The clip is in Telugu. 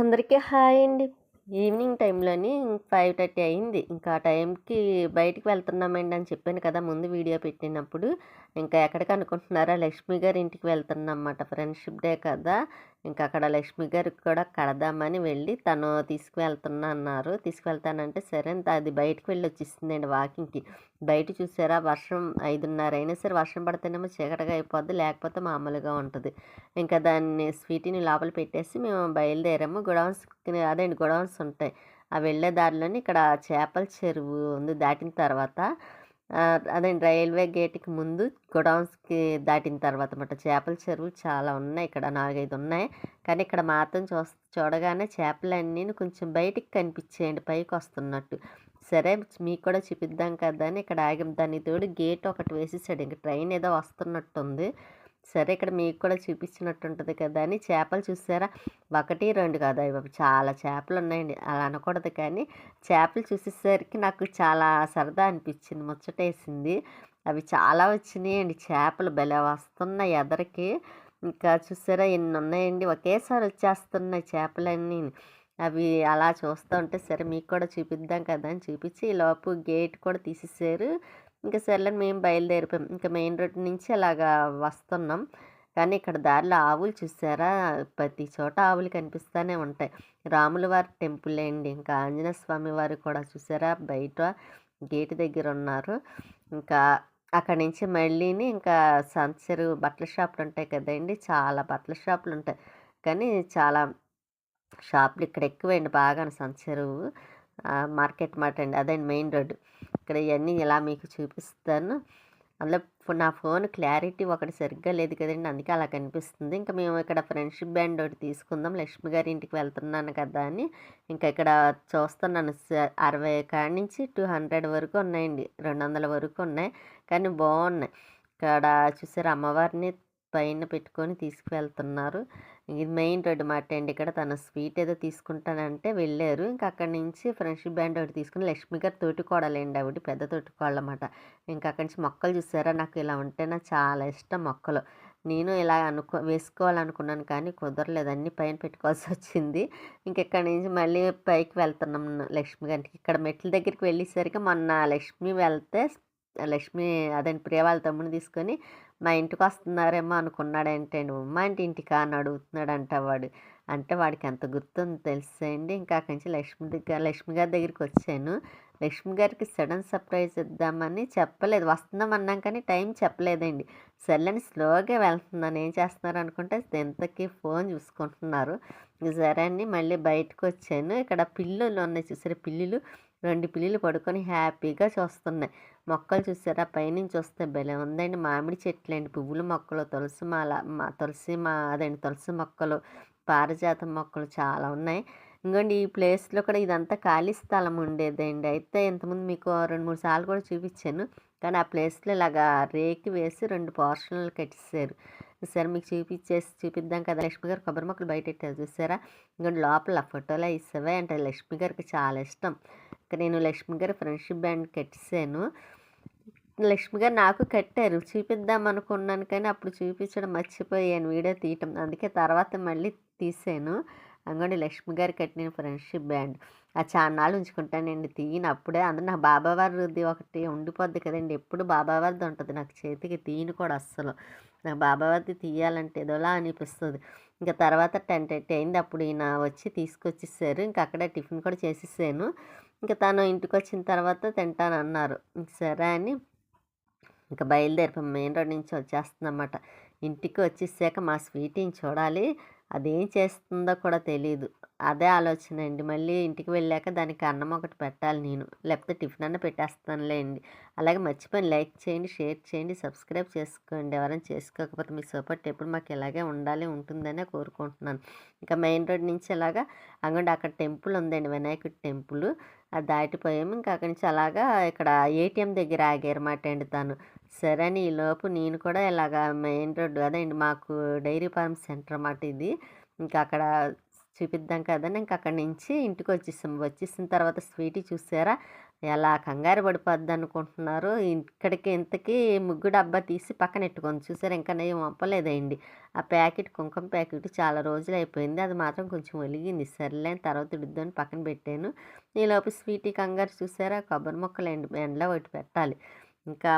అందరికీ హాయ్ అండి. ఈవినింగ్ టైంలోని ఫైవ్ థర్టీ అయింది. ఇంకా ఆ టైంకి బయటికి వెళ్తున్నామండి అని చెప్పాను కదా ముందు వీడియో పెట్టినప్పుడు. ఇంకా ఎక్కడికి అనుకుంటున్నారా? లక్ష్మి గారి ఇంటికి వెళ్తున్నమాట ఫ్రెండ్షిప్ డే కదా. ఇంకా అక్కడ లక్ష్మి గారికి కూడా కడదామని వెళ్ళి తను తీసుకువెళ్తున్నా అన్నారు తీసుకువెళ్తానంటే సరే అంత అది బయటకు వెళ్ళి వచ్చేసిందండి వాకింగ్కి. బయట చూసారా? వర్షం ఐదున్నర అయినా సరే వర్షం పడితేనేమో చీకటిగా అయిపోద్ది లేకపోతే మామూలుగా ఉంటుంది. ఇంకా దాన్ని స్వీటీని లోపల పెట్టేసి మేము బయలుదేరాము. గొడవన్స్ అదేంటి గొడవన్స్ ఉంటాయి. ఆ వెళ్ళే దారిలోని ఇక్కడ చేపల చెరువు ఉంది దాటిన తర్వాత అదే రైల్వే గేట్కి ముందు గొడౌన్స్కి దాటిన తర్వాత అనమాట చేపల చెరువులు చాలా ఉన్నాయి. ఇక్కడ నాలుగైదు ఉన్నాయి. కానీ ఇక్కడ మాత్రం చూ చూడగానే చేపలన్నీ కొంచెం బయటికి కనిపించేయండి. పైకి వస్తున్నట్టు. సరే మీకు కూడా చూపిద్దాం కదా అని ఇక్కడ ఆగిం. దాన్ని తోడు గేట్ ఒకటి వేసేసాడు. ఇంక ట్రైన్ ఏదో వస్తున్నట్టుంది. సరే ఇక్కడ మీకు కూడా చూపించినట్టు ఉంటుంది కదా అని చేపలు చూసారా? ఒకటి రెండు కదా. బాబు చాలా చేపలు ఉన్నాయండి అలా అనకూడదు కానీ చేపలు చూసేసరికి నాకు చాలా సరదా అనిపించింది. ముచ్చటేసింది. అవి చాలా వచ్చినాయండి. చేపలు భలే వస్తున్నాయి ఎదరికి. ఇంకా చూసారా ఎన్ని ఉన్నాయండి ఒకేసారి వచ్చేస్తున్నాయి చేపలన్నీ. అవి అలా చూస్తూ ఉంటే సరే మీకు కూడా చూపిద్దాం కదా అని చూపించి ఈ లోపు గేట్ కూడా తీసేసారు. ఇంకా సర్లే మేము బయలుదేరిపోయాం. ఇంకా మెయిన్ రోడ్ నుంచి అలాగా వస్తున్నాం. కానీ ఇక్కడ దారిలో ఆవులు చూసారా? ప్రతి చోట ఆవులు కనిపిస్తూనే ఉంటాయి. రాముల వారి టెంపుల్ అండి. ఇంకా ఆంజనేయ స్వామి వారు కూడా చూసారా? బయట గేటు దగ్గర ఉన్నారు. ఇంకా అక్కడి నుంచి మళ్ళీని ఇంకా సంచరు బట్టల షాపులు ఉంటాయి కదండి. చాలా బట్టల షాపులు ఉంటాయి. కానీ చాలా షాపులు ఇక్కడ ఎక్కువండి బాగా సంచరువు మార్కెట్ మాట అండి. అదే మెయిన్ రోడ్డు. ఇక్కడ ఇవన్నీ ఇలా మీకు చూపిస్తాను. అందులో నా ఫోన్ క్లారిటీ ఒకటి సరిగ్గా లేదు కదండి. అందుకే అలా కనిపిస్తుంది. ఇంకా మేము ఇక్కడ ఫ్రెండ్షిప్ బ్యాండ్ ఒకటి తీసుకుందాం. లక్ష్మి గారి ఇంటికి వెళ్తున్నాను కదా అని. ఇంకా ఇక్కడ చూస్తున్నాను. అరవై కాడి నుంచి టూ హండ్రెడ్ వరకు ఉన్నాయండి. రెండు వందల వరకు ఉన్నాయి. కానీ బాగున్నాయి. ఇక్కడ చూసారు అమ్మవారిని పైన పెట్టుకొని తీసుకువెళ్తున్నారు. ఇది మెయిన్ రోడ్డు మాట అండి ఇక్కడ. తన స్వీట్ ఏదో తీసుకుంటానంటే వెళ్ళారు. ఇంకా అక్కడి నుంచి ఫ్రెండ్షిప్ బ్యాండ్ ఒకటి తీసుకుని లక్ష్మి గారు తోటికోడలేండి ఆవిడ. పెద్ద తోటికోడలు అన్నమాట ఇంకా అక్కడి నుంచి మొక్కలు చూసారా? నాకు ఇలా ఉంటే నాకు చాలా ఇష్టం మొక్కలు. నేను ఇలా అనుకో వేసుకోవాలనుకున్నాను కానీ కుదరలేదు. అన్ని పైన పెట్టుకోవాల్సి వచ్చింది. ఇంకెక్కడి నుంచి మళ్ళీ పైకి వెళ్తున్నాం లక్ష్మి గారికి. ఇక్కడ మెట్ల దగ్గరికి వెళ్ళేసరికి మొన్న లక్ష్మి వెళ్తే లక్ష్మి అదని ప్రియ వాళ్ళ తమ్ముని తీసుకొని మా ఇంటికి వస్తున్నారేమో అనుకున్నాడంటే మా ఇంటి ఇంటికా? అని అడుగుతున్నాడు అంట వాడు. అంటే వాడికి ఎంత గుర్తుందో తెలుసండి. ఇంకా అక్కడి నుంచి లక్ష్మి దగ్గర లక్ష్మి గారి దగ్గరికి వచ్చాను. లక్ష్మి గారికి సడన్ సర్ప్రైజ్ ఇద్దామని చెప్పలేదు. వస్తున్నాం అన్నాం కానీ టైం చెప్పలేదండి. సర్లేని స్లోగా వెళ్తున్నాను. ఏం చేస్తున్నారు అనుకుంటే ఎంతకి ఫోన్ చూసుకుంటున్నారు. సరే అని మళ్ళీ బయటకు వచ్చాను. ఇక్కడ పిల్లులు ఉన్నాయి చూసారు? పిల్లులు రెండు పిల్లులు పడుకొని హ్యాపీగా చూస్తున్నాయి. మొక్కలు చూసారా? పైనుంచి వస్తే భలే ఉందండి. మామిడి చెట్లు అండి పువ్వుల మొక్కలు తులసి మాల మా తులసి మా అదండి తులసి మొక్కలు పారిజాతం మొక్కలు చాలా ఉన్నాయి. ఇంకోండి ఈ ప్లేస్లో కూడా ఇదంతా ఖాళీ స్థలం ఉండేదండి. అయితే ఇంతకుముందు మీకు రెండు మూడు సార్లు కూడా చూపించాను. కానీ ఆ ప్లేస్లో ఇలాగా రేకి వేసి రెండు పోర్షన్లు కట్టేసారు సరే మీకు చూపించేసి చూపిద్దాం కదా. లక్ష్మి గారు కొబ్బరి మొక్కలు బయట పెట్టారు చూసారా? ఇంకోటి లోపల ఫోటోలో ఇస్తావే అంటే లక్ష్మి గారికి చాలా ఇష్టం. నేను లక్ష్మి గారి ఫ్రెండ్షిప్ బ్యాండ్ కట్టేశాను. లక్ష్మి గారు నాకు కట్టారు. చూపిద్దాం అనుకున్నాను కానీ అప్పుడు చూపించడం మర్చిపోయాను. వీడియో తీయటం అందుకే తర్వాత మళ్ళీ తీసాను అంగడి లక్ష్మి గారు కట్టిన ఫ్రెండ్షిప్ బ్యాండ్. ఆ చాన్నాళ్ళు ఉంచుకుంటానండి. తీయను అప్పుడే అందులో నా బాబావారిది ఒకటి ఉండిపోద్ది కదండి. ఎప్పుడు బాబావారిది ఉంటుంది. నాకు చేతికి తీయను కూడా అస్సలు. నాకు బాబావారిది తీయాలంటే ఏదోలా అనిపిస్తుంది. ఇంకా తర్వాత టెన్ థర్టీ అయింది. అప్పుడు ఈయన వచ్చి తీసుకొచ్చేసారు. ఇంకా అక్కడే టిఫిన్ కూడా చేసేసాను. ఇంకా తను ఇంటికి వచ్చిన తర్వాత తింటానన్నారు. సరే అని ఇంకా బయలుదేరిపోయి మెయిన్ రోడ్ నుంచి వచ్చేస్తుందన్నమాట ఇంటికి వచ్చేసాక మా స్వీటీని చూడాలి. అదేం చేస్తుందో కూడా తెలియదు అదే ఆలోచన అండి. మళ్ళీ ఇంటికి వెళ్ళాక దానికి అన్నం ఒకటి పెట్టాలి నేను. లేకపోతే టిఫిన్ అన్న పెట్టేస్తానులేండి అలాగే మర్చిపోయి లైక్ చేయండి షేర్ చేయండి సబ్స్క్రైబ్ చేసుకోండి. ఎవరైనా చేసుకోకపోతే మీ సపోర్ట్ ఎప్పుడు మాకు ఇలాగే ఉండాలి ఉంటుందనే కోరుకుంటున్నాను. ఇంకా మెయిన్ రోడ్ నుంచి అలాగా అంగండి అక్కడ టెంపుల్ ఉందండి వినాయకుడి టెంపుల్. అది దాటిపోయాము. ఇంకా అక్కడి నుంచి అలాగా ఇక్కడ ఏటీఎం దగ్గర ఆగారన్నమాట అండి తను. సరే అని ఈలోపు నేను కూడా ఇలాగా మెయిన్ రోడ్డు అదే అండి మాకు డైరీ ఫార్మ్ సెంటర్ అన్నమాట ఇది. ఇంకా అక్కడ చూపిద్దాం కదని ఇంక అక్కడి నుంచి ఇంటికి వచ్చేసాం. వచ్చేసిన తర్వాత స్వీటీ చూసారా? ఎలా కంగారు పడిపోద్ది అనుకుంటున్నారు. ఇక్కడికి ఇంతకీ ముగ్గు డబ్బా తీసి పక్కన పెట్టుకుంది చూసారు? ఇంకా నేను పంపలేదండి ఆ ప్యాకెట్ కుంకుమ ప్యాకెట్ చాలా రోజులు అయిపోయింది. అది మాత్రం కొంచెం ఒలిగింది. సర్లే తర్వాత ఇడుద్దని పక్కన పెట్టాను. ఈలోపు స్వీటీ కంగారు చూసారా? కొబ్బరి మొక్కలు ఎండ ఎండలో ఒకటి పెట్టాలి. ఇంకా